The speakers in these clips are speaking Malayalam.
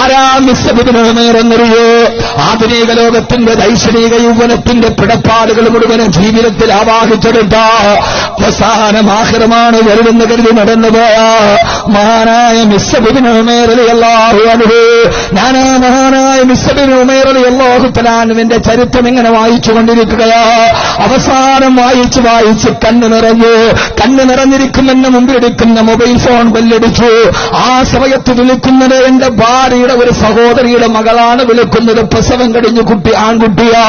ആരാ മിസ്സബിന് ഉമേറെന്നറിയോ ആധുനിക ലോകത്തിന്റെ ദൈശനിക യൗവനത്തിന്റെ പിടപ്പാടുകൾ മുഴുവനും ജീവിതത്തിൽ ആവാഹിച്ചെടുത്ത അവസാനമാഹരമാണ് വരുമെന്ന് കരുതി നടന്നുപോയ മഹാനായ മിസ്സബിന് ഉമേറലിയല്ലാഹു അനുഭവ ഞാൻ ആ മഹാനായ മിസ്സബിന് ഉമേറലി തലാനുവിന്റെ ചരിത്രം ഇങ്ങനെ വായിച്ചു കൊണ്ടിരിക്കുകയാ. അവസാനം വായിച്ച് വായിച്ച് കണ്ണ് നിറഞ്ഞു. കണ്ണ് നിറഞ്ഞിരിക്കുമെന്ന് മുമ്പിലിരിക്കുന്ന മൊബൈൽ ഫോൺ ബെല്ലടിച്ചു. ആ സമയത്ത് വിളിക്കുന്നത് എന്റെ ഭാര്യയുടെ ഒരു സഹോദരിയുടെ മകളാണ് വിളിക്കുന്നത്. പ്രസവം കഴിഞ്ഞു കുട്ടി ആൺകുട്ടിയാ.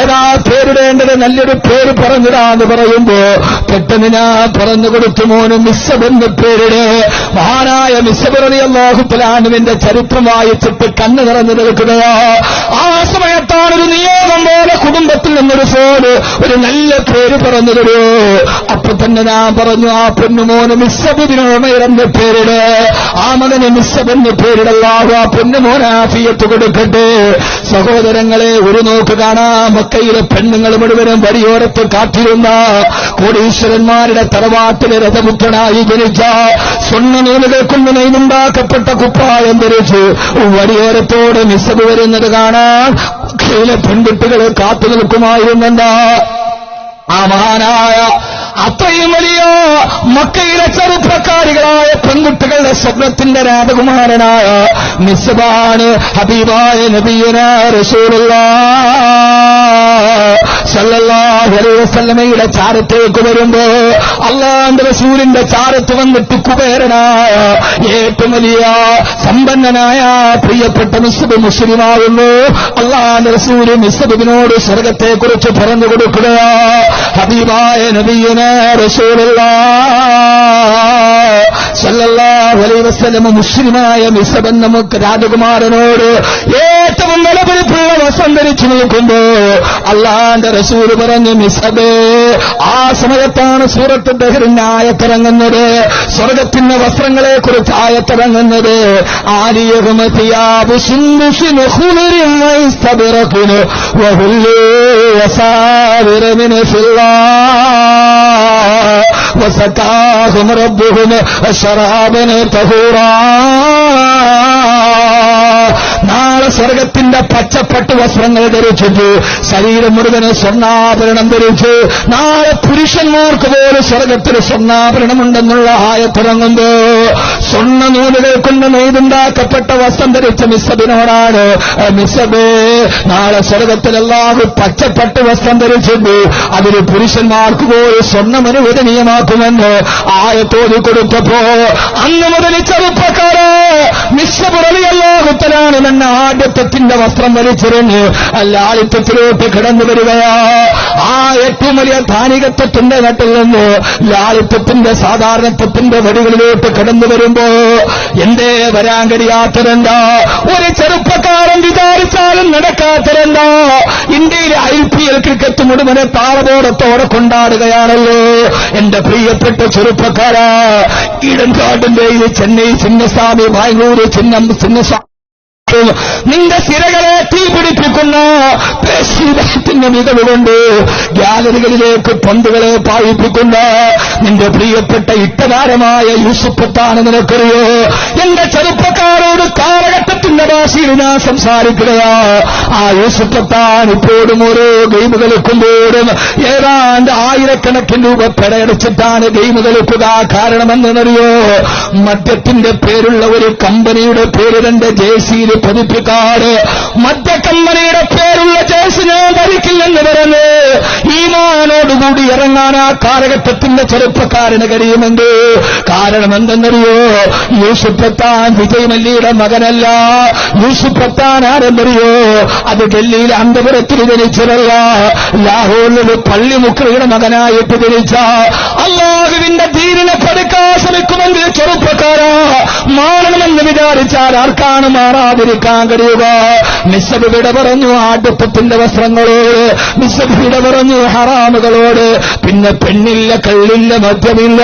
ഏതാ പേരിടേണ്ടത്? നല്ലൊരു പേര് പറഞ്ഞിടാന്ന് പറയുമ്പോ പെട്ടെന്ന് ഞാൻ പറഞ്ഞു കൊടുത്തു മോന് മിസ്സബ് എന്ന് പേരിട്. മഹാനായ മിസ്സബറലി അള്ളാഹുത്തലാനുവിന്റെ ചരിത്രം വായിച്ചിട്ട് കണ്ണു നിറഞ്ഞു നിൽക്കുകയാ ആ സമയത്താണ് ഒരു നിയോഗം പോലെ കുടുംബത്തിൽ നിന്നൊരു ഫോണ് ഒരു നല്ല പേര് പറഞ്ഞു തരൂ അപ്പൊ തന്നെ ഞാൻ പറഞ്ഞു ആ പൊന്നുമോന് മിസ്സബിനോമയുടെ പേരിട്. ആ മകന് മിസ്സബെന്ന് പേരിടല്ലാഹു ആ പൊന്നുമോനാഫിയത്ത് കൊടുക്കട്ടെ. സഹോദരങ്ങളെ ഒരു നോക്ക് കാണാം. മക്കയിലെ പെണ്ണുങ്ങൾ മുഴുവനും വരിയോരത്ത് കാത്തിരുന്ന കോടീശ്വരന്മാരുടെ തറവാട്ടിലെ രഥമുഖനായി ജനിച്ച സ്വർണ നൂലുകൾ നെയ്തുണ്ടാക്കപ്പെട്ട കുപ്പായം ധരിച്ചു വടിയോരത്തോട് മിസ്സബ് വരുന്നത് കാണാൻ മക്കയിലെ പെൺകുട്ടികൾ കാത്തു നിൽക്കുമായിരുന്നെന്താ? ആ മഹാനായ അത്രയും വലിയ മക്കയിലെ ചെറുപ്പക്കാരികളായ പെൺകുട്ടികളുടെ സ്വപ്നത്തിന്റെ രാജകുമാരനായ മിസ്ബാണ് ഹബീബായ നബിയുന റസൂലുള്ള ചാരത്തേക്ക് വരുമ്പോ അള്ളാന്റെ റസൂലിന്റെ ചാരത്ത് വന്നിട്ട് കുബേരനായ ഏറ്റവും വലിയ സമ്പന്നനായ പ്രിയപ്പെട്ട മിസ്ബ് മുസ്ലിമാകുന്നു. അള്ളാന്റെ റസൂൽ മിസ്ബിനോട് സ്വർഗത്തെക്കുറിച്ച് പറഞ്ഞു കൊടുക്കുകയാ. ഹബീബായ നബിയുന മുസ്ലിമായ നിസബൻ നമുക്ക് രാജകുമാരനോട് ഏറ്റവും നിലപിടിപ്പുള്ള വസം ധരിച്ചു നിൽക്കുമ്പോ അള്ളാന്റെ റസൂൽ പറഞ്ഞു മിസബേ ആ സമയത്താണ് സൂറത്ത് ആയത്തിറങ്ങുന്നത്. സ്വർഗത്തിന്റെ വസ്ത്രങ്ങളെ കുറിച്ച് ആയത്തിറങ്ങുന്നത് ആര്യഹുമതിയാബു وسقاهم ربهم شرابا طهورا. നാളെ സ്വർഗത്തിന്റെ പച്ചപ്പട്ട് വസ്ത്രങ്ങൾ ധരിച്ചിട്ട് ശരീരം മുഴുവൻ സ്വർണാഭരണം ധരിച്ച് നാളെ പുരുഷന്മാർക്ക് പോലും സ്വർഗത്തിൽ സ്വർണാഭരണമുണ്ടെന്നുള്ള ആയത്തിറങ്ങുമ്പോ സ്വർണ നൂലുകൾ കൊണ്ട് നെയ്തുണ്ടാക്കപ്പെട്ട വസ്ത്രം ധരിച്ച മിസ്സബിനോടാണ് മിസ്സബേ നാളെ സ്വർഗത്തിലെല്ലാവരും പച്ചപ്പട്ട് വസ്ത്രം ധരിച്ചിട്ടു അതിന് പുരുഷന്മാർക്ക് പോലും സ്വർണം അനുവദനീയമാക്കുമെന്ന് ആയത്തോതി കൊടുത്തപ്പോ അന്ന് മുതൽ ചെറുപ്പക്കാരോ മിസ്സബുറലിയല്ലാഹുത്തലാണ് എന്ന വസ്ത്രം വലിച്ചെറിഞ്ഞ് ലാളിത്വത്തിലോട്ട് കിടന്നു വരികയാ. ആ ഏറ്റവും വലിയ ധാനികത്വത്തിന്റെ നട്ടിൽ നിന്ന് ലാളിത്വത്തിന്റെ സാധാരണത്വത്തിന്റെ വഴികളിലോട്ട് കടന്നു വരുമ്പോ എന്തേ വരാൻ കഴിയാത്തതെന്താ? ഒരു ചെറുപ്പക്കാരൻ വിചാരിച്ചാലും നടക്കാത്തതെന്താ? ഇന്ത്യയിലെ ഐ പി എൽ ക്രിക്കറ്റ് മുഴുവനെ താളബോധത്തോടെ കൊണ്ടാടുകയാണല്ലോ. എന്റെ പ്രിയപ്പെട്ട ചെറുപ്പക്കാരാ ഈടൻകാടിന്റെ ഈ ചെന്നൈ ചിന്നസ്വാമി ബാംഗ്ലൂര് ചിന്നം ചിന്നസ്വാമി നിന്റെ സിരകളെ തീപിടിപ്പിക്കുന്ന. പേശീദത്തിന്റെ മികവ് കൊണ്ട് ഗാലറികളിലേക്ക് പന്തുകളെ പായിപ്പിക്കുന്ന. നിന്റെ പ്രിയപ്പെട്ട ഇട്ടതാരമായ യൂസുഫത്താണ് നിനക്കറിയോ? എന്റെ ചെറുപ്പക്കാരോട് കാലഘട്ടത്തിന്റെ ഭാഷയിൽ ഞാൻ സംസാരിക്കുകയാ. ആ യൂസുഫത്താൻ ഇപ്പോഴും ഓരോ ഗെയിം കളിക്കുമ്പോഴും ഏതാണ്ട് ആയിരക്കണക്കിന് രൂപ പെടയടിച്ചിട്ടാണ് ഗെയിം കളിക്കുക കാരണമെന്നറിയോ മദ്യത്തിന്റെ പേരുള്ള ഒരു കമ്പനിയുടെ പേര് തന്റെ ജേസിയിൽ പതിപ്പിക്കാറ് മദ്യക്കമ്പനിയുടെ പേരുള്ള കേസ് ഞാൻ ധരിക്കില്ലെന്ന് പറഞ്ഞ് ഈമാനോടുകൂടി ഇറങ്ങാൻ ആ കാലഘട്ടത്തിന്റെ ചെറുപ്പക്കാരന് കഴിയുമെങ്കിൽ കാരണം എന്തെന്നറിയോ? യൂസുഫത്താൻ വിജയമല്ലിയുടെ മകനല്ല. യൂസുഫത്താൻ ആരെന്നറിയോ? അത് ഡൽഹിയിലെ അന്തപുരത്തിൽ ജനിച്ചതല്ല. ലാഹോറിൽ പള്ളിമുക്രിയുടെ മകനായിട്ട് ജനിച്ച അള്ളാഹുവിന്റെ ധീരനെ പഠിക്കാൻ ശ്രമിക്കുമെങ്കിൽ ചെറുപ്പക്കാരാ. മാറണമെന്ന് വിചാരിച്ചാൽ ആർക്കാണ് മാറാതിരിക്കാൻ കഴിയുക നിസ്സബ് വിട പറഞ്ഞു ആടുപ്പത്തിന്റെ വസ്ത്രങ്ങളോട്. നിസ്സബ് വിട പറഞ്ഞു ഹറാമുകളോട്. പിന്നെ പെണ്ണില്ല കള്ളില്ല മദ്യമില്ല.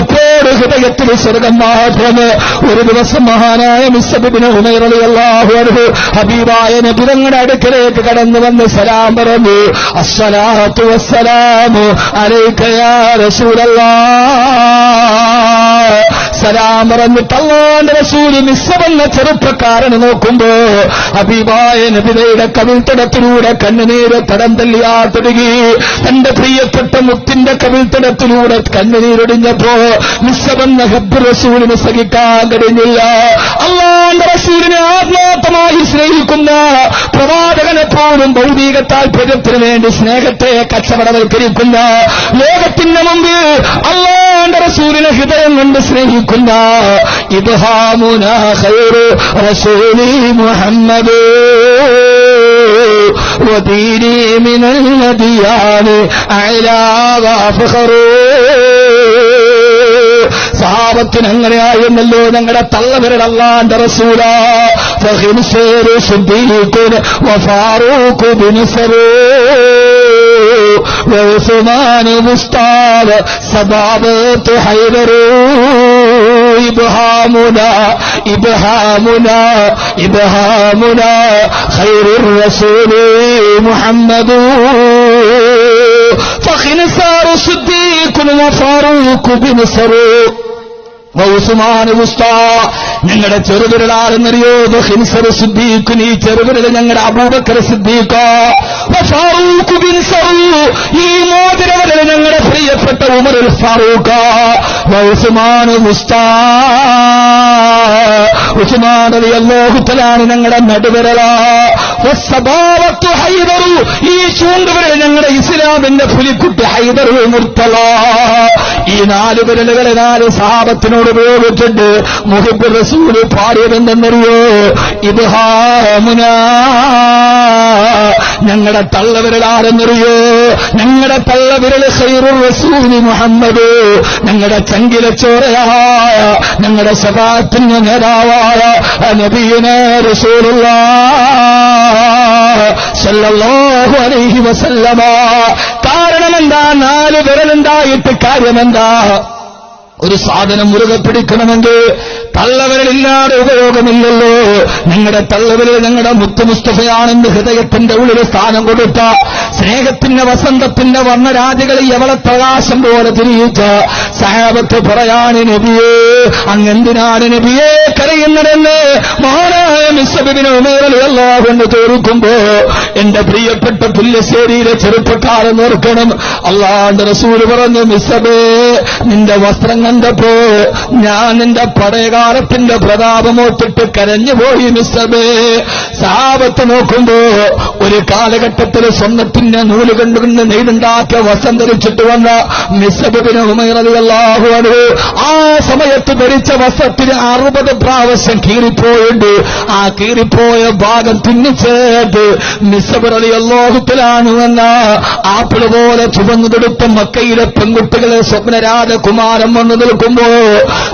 എപ്പോഴും ഹൃദയത്തിൽ സ്വർഗം മാത്രം ഒരു ദിവസം മഹാനായ മിസ്സബിന് ഉമേറലി റളിയല്ലാഹു അൻഹു ഹബീബായ നബിതങ്ങളുടെ അടുക്കലേക്ക് കടന്നു വന്ന് സലാം പറഞ്ഞു അസ്സലാത്തു വസ്സലാമു അലൈക യാ റസൂലല്ലാഹ് സലാം പറഞ്ഞിട്ട് അള്ളാന്റെ റസൂൽ നിസ്സവന്ന ചെറുപ്പക്കാരനെ നോക്കുമ്പോ ഹബീബായ നബിതയുടെ കവിൾത്തടത്തിലൂടെ കണ്ണുനീര് തടം തല്ലിയാ തുടങ്ങി. തന്റെ പ്രിയപ്പെട്ട മുത്തിന്റെ കവിൾത്തടത്തിലൂടെ കണ്ണുനീരൊടിഞ്ഞപ്പോ നിസ്സവന്ന ഹബ്ബ് റസൂലിന് സഹിക്കാൻ കഴിഞ്ഞില്ല. അള്ളാന്റെ റസൂലിനെ ആത്മാർത്ഥമായി സ്നേഹിക്കുന്ന പ്രവാചകനെ പോലും ഭൗതിക താൽപര്യത്തിന് വേണ്ടി സ്നേഹത്തെ കച്ചവടവൽക്കരിക്കുന്ന ലോകത്തിന്റെ മുമ്പിൽ അള്ളാന്റെ റസൂലിനെ ഹൃദയം കൊണ്ട് സ്നേഹിക്കുന്ന ഇബ്ഹാമുന ഖൈറു റസൂലി മുഹമ്മദ് وديني من الأديان أعلى وأفخر സഹാബത്തിന് അങ്ങനെയായിരുന്നല്ലോ ഞങ്ങളുടെ തള്ളവരല്ലാന്റെ റസൂല ഫഹിൻസേരു സുദ്ദീഖുൻ വഫാറൂഖു ബിൻസറു وعثمان مستعب سبابة حيدر إبهامنا إبهامنا إبهامنا. خير الرسول محمد. فخنسار صديق وفاروق بن سروق. وعثمان مصطفى ഞങ്ങളുടെ ചെറുവിരലാണെന്നറിയോ ഹിൻസർ സിദ്ദീഖ് നീ ചെറുവിരൽ ഞങ്ങളുടെ അബൂബക്കർ സിദ്ദീഖോ. ഈ മോതിരവരൽ ഞങ്ങളുടെ പ്രിയപ്പെട്ട ഉമറുൽ ഫാറൂഖോ. ഉസ്മാൻ മുസ്ത. ഉസ്മാൻ ഞങ്ങളുടെ നടുവിരലോ ഹൈദറു ഈ ചൂണ്ടുവിരൽ ഞങ്ങളുടെ ഇസ്ലാമിന്റെ പുലിക്കുട്ടി ഹൈദറു മുർത്തല. ഈ നാല് വിരലുകളെ നാല് സാപത്തിനോട് ഉപയോഗിച്ചിട്ട് മുഹിബ് റസൂൽ പാടിയതെന്തെന്നറിയോ? ഇബ്ഹാമുന ഞങ്ങളുടെ തള്ളവിരലാരെന്നറിയോ? ഞങ്ങളുടെ തള്ളവിരൽ സൈറു റസൂലി മുഹമ്മദ്. ഞങ്ങളുടെ ചങ്കിലച്ചോറയായ ഞങ്ങളുടെ സഭാത്തിന് നേതാവായ നബീനെ റസൂലുള്ള. സല്ലല്ലാഹു അലൈഹി വസല്ലമ. നാല് വിരലുണ്ടായിട്ട് കാര്യമെന്താ? ഒരു സാധനം മുറുകെ പിടിക്കണമെങ്കിൽ തള്ളവരലില്ലാതെ ഉപയോഗമില്ലല്ലോ. നിങ്ങളുടെ തള്ളവരിൽ നിങ്ങളുടെ മുത്തുമുസ്തഫയാണെന്ന് ഹൃദയത്തിന്റെ ഉള്ളിൽ സ്ഥാനം കൊടുത്ത സ്നേഹത്തിന്റെ വസന്തത്തിന്റെ വർണരാജകളെ എവളെ പ്രകാശം പോലെ തിരിയിച്ച സഹാബത്ത് പറയാണ് നബിയേ അങ്ങെന്തിനാണ് നബിയെ കരയുന്നതെന്ന് മഹാനായ മിസ്സബിനോമേറലെല്ലാവെന്ന് ചോദിക്കുമ്പോ എന്റെ പ്രിയപ്പെട്ട പുല്യശ്ശേരിയിലെ ചെറുപ്പക്കാരൻ ഓർക്കണം. അള്ളാന്റെ റസൂര് പറഞ്ഞു മിസ്സബേ നിന്റെ വസ്ത്രം കണ്ടപ്പോ ഞാൻ നിന്റെ പഴയകാലത്തിന്റെ കരഞ്ഞു കരഞ്ഞുപോയി മിസ്സബേ സാപത്ത് നോക്കുമ്പോ ഒരു കാലഘട്ടത്തിൽ സ്വന്തത്തിന്റെ നൂൽ കണ്ടുകൊണ്ട് നെയ്തുണ്ടാക്കിയ വസ്ത്രം ധരിച്ചിട്ട് വന്ന മിസ്സബിന് ഉമയറിയല്ലാഹുവത് ആ സമയത്ത് ധരിച്ച വസ്ത്രത്തിന് അറുപത് പ്രാവശ്യം കീറിപ്പോയുണ്ട്. ആ കീറിപ്പോയ ഭാഗം അലി അള്ളാഹുത്തിലാണ് എന്ന ആപ്പിൾ പോലെ ചുവന്നുതെടുത്ത മക്കയിലെ പെൺകുട്ടികളെ സ്വപ്നരാജകുമാരം വന്നു നിൽക്കുമ്പോ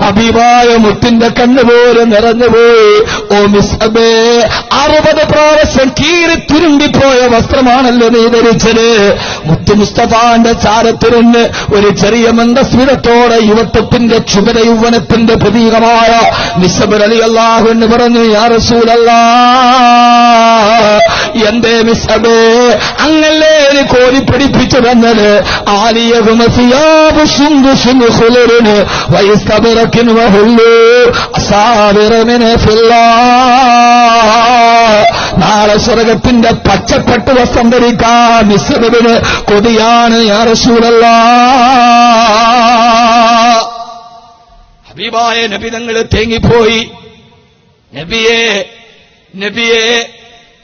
അഭിമായ മുത്തിന്റെ കണ്ണുപോലെ നിറഞ്ഞുപോയി ഓ മിസ്സബേ അറുപത് പ്രാവശ്യം കീറി തുരുമ്പിപ്പോയ വസ്ത്രമാണല്ലോ നീ ധരിച്ചത്. മുത്തു മുസ്തഫാന്റെ ചാരത്തിരുന്ന് ഒരു ചെറിയ മന്ദസ്മിതത്തോടെ യുവത്വത്തിന്റെ ചുമര യൗവനത്തിന്റെ പ്രതീകമായ നിസബർ അലി അള്ളാഹു എന്ന് പറഞ്ഞു യാ റസൂലല്ലാ എന്തേ മിസ്സബേ? അങ്ങല്ലേ കോരി പഠിപ്പിച്ചു തന്നത് ആലിയകുമസിയാബു വൈസ്തബിറക്കിന് വഹുല്ലു അസാവിറമിന് ഫില്ലാ. നാളെ സ്വർഗത്തിന്റെ പച്ചപ്പട്ട് വസ്ത്രം ധരിക്കാൻ മിസ്സബിന് കൊതിയാണ് യാ റസൂലല്ലാ. ഹബീബായ നബി തങ്ങൾ തേങ്ങിപ്പോയി. നബിയേ നബിയെ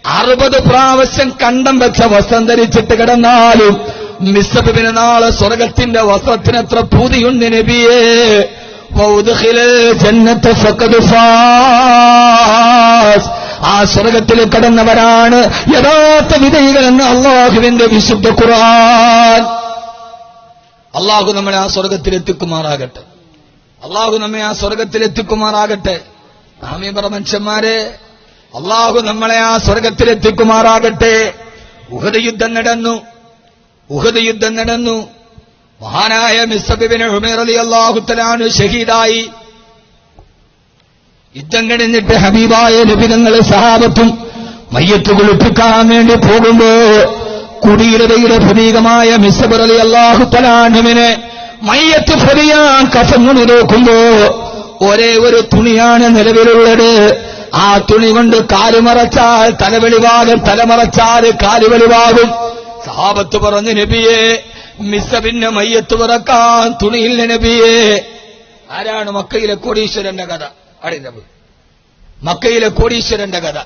അറുപത് പ്രാവശ്യം കണ്ടം വെച്ച വസ്ത്രം ധരിച്ചിട്ട് കിടന്നാലും മിസ്സബിന് നാളെ സ്വർഗത്തിന്റെ വസ്ത്രത്തിന് എത്ര പൂതിയുണ്ട് നബിയേ. ആ സ്വർഗത്തിൽ കടന്നവരാണ് യഥാർത്ഥ വിജയികളെന്ന് അള്ളാഹുവിന്റെ വിശുദ്ധ ഖുർആൻ. അള്ളാഹു നമ്മളെ ആ സ്വർഗത്തിലെത്തിക്കുമാറാകട്ടെ അള്ളാഹു നമ്മെ ആ സ്വർഗത്തിലെത്തിക്കുമാറാകട്ടെ നാമീപറ പറ മനുഷ്യന്മാരെ. അള്ളാഹു നമ്മളെ ആ സ്വർഗത്തിലെത്തിക്കുമാറാകട്ടെ. ഉഹദ് യുദ്ധം നടന്നു. ഉഹദ് യുദ്ധം നടന്നു. മഹാനായ മിസ്സബിബിന് ഉമേർ അലി അള്ളാഹുത്തലാണ് ഷഹീദായി. യുദ്ധം കഴിഞ്ഞിട്ട് ഹബീബായ ലഭിതങ്ങൾ സഹാബത്തും മയ്യത്ത് കുളിപ്പിക്കാൻ വേണ്ടി പോകുമ്പോ കുടിയിലതയുടെ പ്രതീകമായ മിസ്സബർ അലി തലാനുവിനെ മയ്യത്ത് പൊതിയാൻ കഫങ്ങൾ നോക്കുമ്പോ ഒരേ ഒരു തുണിയാണ് നിലവിലുള്ളത്. ആ തുണി കൊണ്ട് കാലുമറച്ചാൽ തലവെളിവാകും തലമറച്ചാൽ കാലുവെളിവാകും സഹാബത്ത് പറഞ്ഞു നബിയെ മിസബിന്റെ മയ്യത്ത് പിറക്കാൻ തുണിയില്ല നബിയെ. ആരാണ് മക്കയിലെ കോടീശ്വരന്റെ കഥ? അറിയുന്നത് മക്കയിലെ കോടീശ്വരന്റെ കഥ.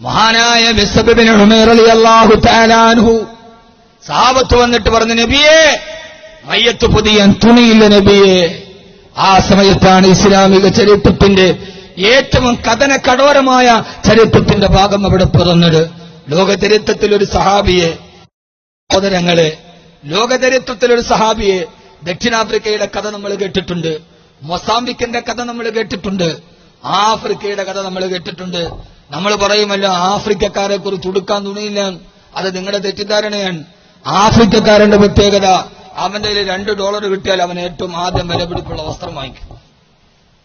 മഹാനായ മിസബിന് അള്ളാഹു താലാൻഹു സാപത്ത് വന്നിട്ട് പറഞ്ഞു നബിയെ മയ്യത്ത് പൊതിയാൻ തുണിയില്ല നബിയെ. ആ സമയത്താണ് ഇസ്ലാമിക ചരിത്രത്തിന്റെ ഏറ്റവും കഥന കടോരമായ ചരിത്രത്തിന്റെ ഭാഗം അവിടെ പിറന്നത്. ലോകചരിത്രത്തിൽ ഒരു സഹാബിയെ സഹോദരങ്ങളെ ലോകചരിത്രത്തിൽ ഒരു സഹാബിയെ ദക്ഷിണാഫ്രിക്കയുടെ കഥ നമ്മൾ കേട്ടിട്ടുണ്ട്. മൊസാംബിക്കിന്റെ കഥ നമ്മൾ കേട്ടിട്ടുണ്ട്. ആഫ്രിക്കയുടെ കഥ നമ്മൾ കേട്ടിട്ടുണ്ട്. നമ്മൾ പറയുമല്ലോ ആഫ്രിക്കക്കാരെ കുറിച്ച് ഉടുക്കാൻ തുണിയില്ല. അത് നിങ്ങളുടെ തെറ്റിദ്ധാരണയാണ്. ആഫ്രിക്കക്കാരന്റെ പ്രത്യേകത അവന്റെ കയ്യിൽ രണ്ട് ഡോളർ കിട്ടിയാൽ അവൻ ഏറ്റവും ആദ്യം വിലപിടിപ്പുള്ള വസ്ത്രം വാങ്ങിക്കും.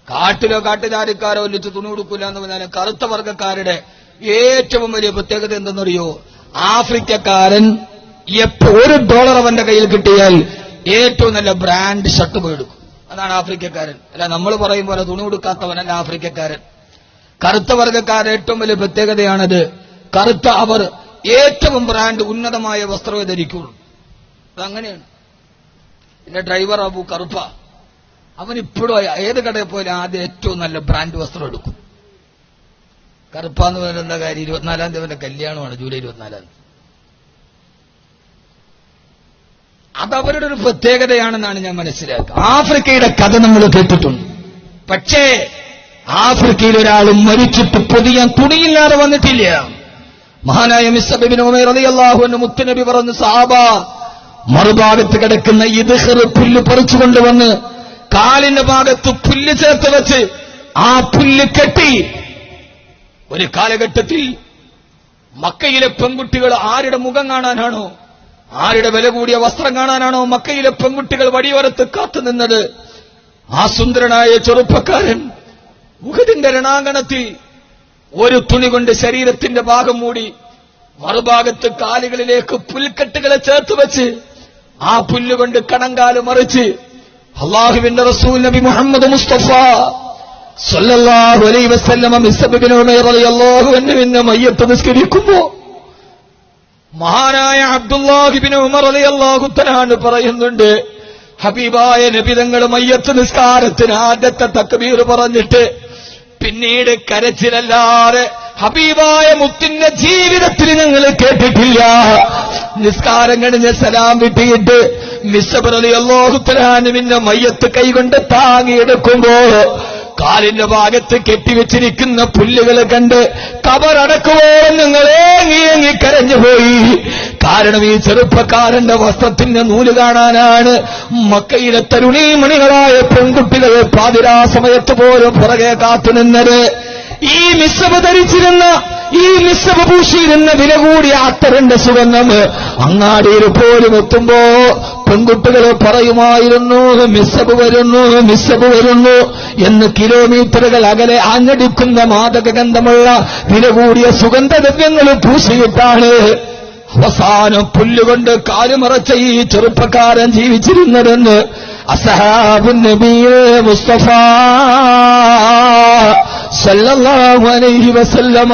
കാട്ടിലോ കാട്ടുചാരിക്കാരോ ഒല്ലിച്ച് തുണി കൊടുക്കില്ല എന്ന് പറഞ്ഞാൽ കറുത്ത വർഗക്കാരുടെ ഏറ്റവും വലിയ പ്രത്യേകത എന്തെന്നറിയോ? ആഫ്രിക്കക്കാരൻ എപ്പോ ഒരു ഡോളർ അവന്റെ കയ്യിൽ കിട്ടിയാൽ ഏറ്റവും നല്ല ബ്രാൻഡ് ഷർട്ട് പോയെടുക്കും അതാണ് ആഫ്രിക്കക്കാരൻ. അല്ല നമ്മൾ പറയും പോലെ തുണി കൊടുക്കാത്തവനല്ല ആഫ്രിക്കക്കാരൻ. കറുത്ത വർഗക്കാരുടെ ഏറ്റവും വലിയ പ്രത്യേകതയാണത് കറുത്ത അവർ ഏറ്റവും ബ്രാൻഡ് ഉന്നതമായ വസ്ത്രമേ ധരിക്കുള്ളൂ അതങ്ങനെയാണ്. എന്റെ ഡ്രൈവർ അബു കറുപ്പ. അവൻ ഇപ്പോഴും ഏത് കടയിൽ പോയാലും ആദ്യം ഏറ്റവും നല്ല ബ്രാൻഡ് വസ്ത്രം എടുക്കും. കറുപ്പ എന്ന് പറഞ്ഞ എന്താ കാര്യം? ഇരുപത്തിനാലാം തീയതി അവന്റെ കല്യാണമാണ് ജൂലൈ ഇരുപത്തിനാലാം തീയതി. അതവരുടെ ഒരു പ്രത്യേകതയാണെന്നാണ് ഞാൻ മനസ്സിലാക്കുക. ആഫ്രിക്കയുടെ കഥ നമ്മൾ കേട്ടിട്ടുണ്ട്. പക്ഷേ ആഫ്രിക്കയിൽ ഒരാൾ മരിച്ചിട്ട് പൊതിയാൻ തുണിയില്ലാതെ വന്നിട്ടില്ല? മഹാനായ മിസ്സബിബിൻ ഉമേർ റളിയല്ലാഹു അൻഹു മുത്തുനബി പറഞ്ഞു സാബ മറുഭാഗത്ത് കിടക്കുന്ന ഇദ്ഹർ പുല്ല് പറിച്ചു കൊണ്ടുവന്ന് കാലിന്റെ ഭാഗത്ത് പുല്ല് ചേർത്ത് വെച്ച് ആ പുല്ല് കെട്ടി. ഒരു കാലഘട്ടത്തിൽ മക്കയിലെ പെൺകുട്ടികൾ ആരുടെ മുഖം കാണാനാണോ ആരുടെ വില കൂടിയ വസ്ത്രം കാണാനാണോ മക്കയിലെ പെൺകുട്ടികൾ വടിയോരത്ത് കാത്തുനിന്നത് ആ സുന്ദരനായ ചെറുപ്പക്കാരൻ മുഖത്തിന്റെ രണാങ്കണത്തിൽ ഒരു തുണി കൊണ്ട് ശരീരത്തിന്റെ ഭാഗം മൂടി മറുഭാഗത്ത് കാലുകളിലേക്ക് പുൽക്കെട്ടുകളെ ചേർത്ത് വെച്ച് ആ പുല്ലുകൊണ്ട് കണങ്കാൽ മറിച്ച് അള്ളാഹുവിന്റെ റസൂൽ നബി മുഹമ്മദ് മുസ്തഫ സല്ലല്ലാഹു അലൈഹി വസല്ലമ മിസ്ബിബിൻ ഉമൈർ റളിയല്ലാഹു മഹാനായ അബ്ദുല്ലാഹിബിൻ ഉമർ റളിയല്ലാഹു തആല പറയുന്നുണ്ട് ഹബീബായ നബിതങ്ങൾ മയ്യത്ത് നിസ്കാരത്തിന് ആദ്യത്തെ തക്ബീർ പറഞ്ഞിട്ട് പിന്നീട് കരച്ചിലല്ലാതെ ഹബീബായ മുത്തിന്റെ ജീവിതത്തിൽ ഞങ്ങൾ കേട്ടിട്ടില്ല. നിസ്കാരം കഴിഞ്ഞ് സലാം വിട്ടിയിട്ട് മിസ്സബറലി അള്ളാഹുത്തരാനുവിന്റെ മയ്യത്ത് കൈകൊണ്ട് താങ്ങിയെടുക്കുമ്പോ കാലിന്റെ ഭാഗത്ത് കെട്ടിവെച്ചിരിക്കുന്ന പുല്ലുകൾ കണ്ട് കബറടക്കുവോളം നിങ്ങൾ ഏങ്ങി ഏങ്ങി കരഞ്ഞുപോയി കാരണം ഈ ചെറുപ്പക്കാരന്റെ വസ്ത്രത്തിന്റെ നൂൽ കാണാനാണ് മക്കയിലെ തരുണീമണികളായ പെൺകുട്ടികൾ പാതിരാ സമയത്ത് പോലും പുറകെ കാത്തുനിന്നത് ഈ മിസ്സബ് ധരിച്ചിരുന്ന ഈ മിസ്സബ് പൂശിയിരുന്ന വില കൂടിയ അത്തറിന്റെ സുഗന്ധം അങ്ങാടിയിൽ പോലും എത്തുമ്പോ പെൺകുട്ടികൾ പറയുമായിരുന്നു മിസ്സബ് വരുന്നു മിസ്സബ് വരുന്നു എന്ന് കിലോമീറ്ററുകൾ അകലെ ആഞ്ഞടിക്കുന്ന മാതകഗന്ധമുള്ള വില കൂടിയ സുഗന്ധദ്രവ്യങ്ങൾ പൂശിയിട്ടാണ് അവസാനം പുല്ലുകൊണ്ട് കാലുമറച്ച ഈ ചെറുപ്പക്കാരൻ ജീവിച്ചിരുന്നതെന്ന് അസഹാബുൻ നബിയെ മുസ്തഫ സല്ലല്ലാഹു അലൈഹി വസല്ലമ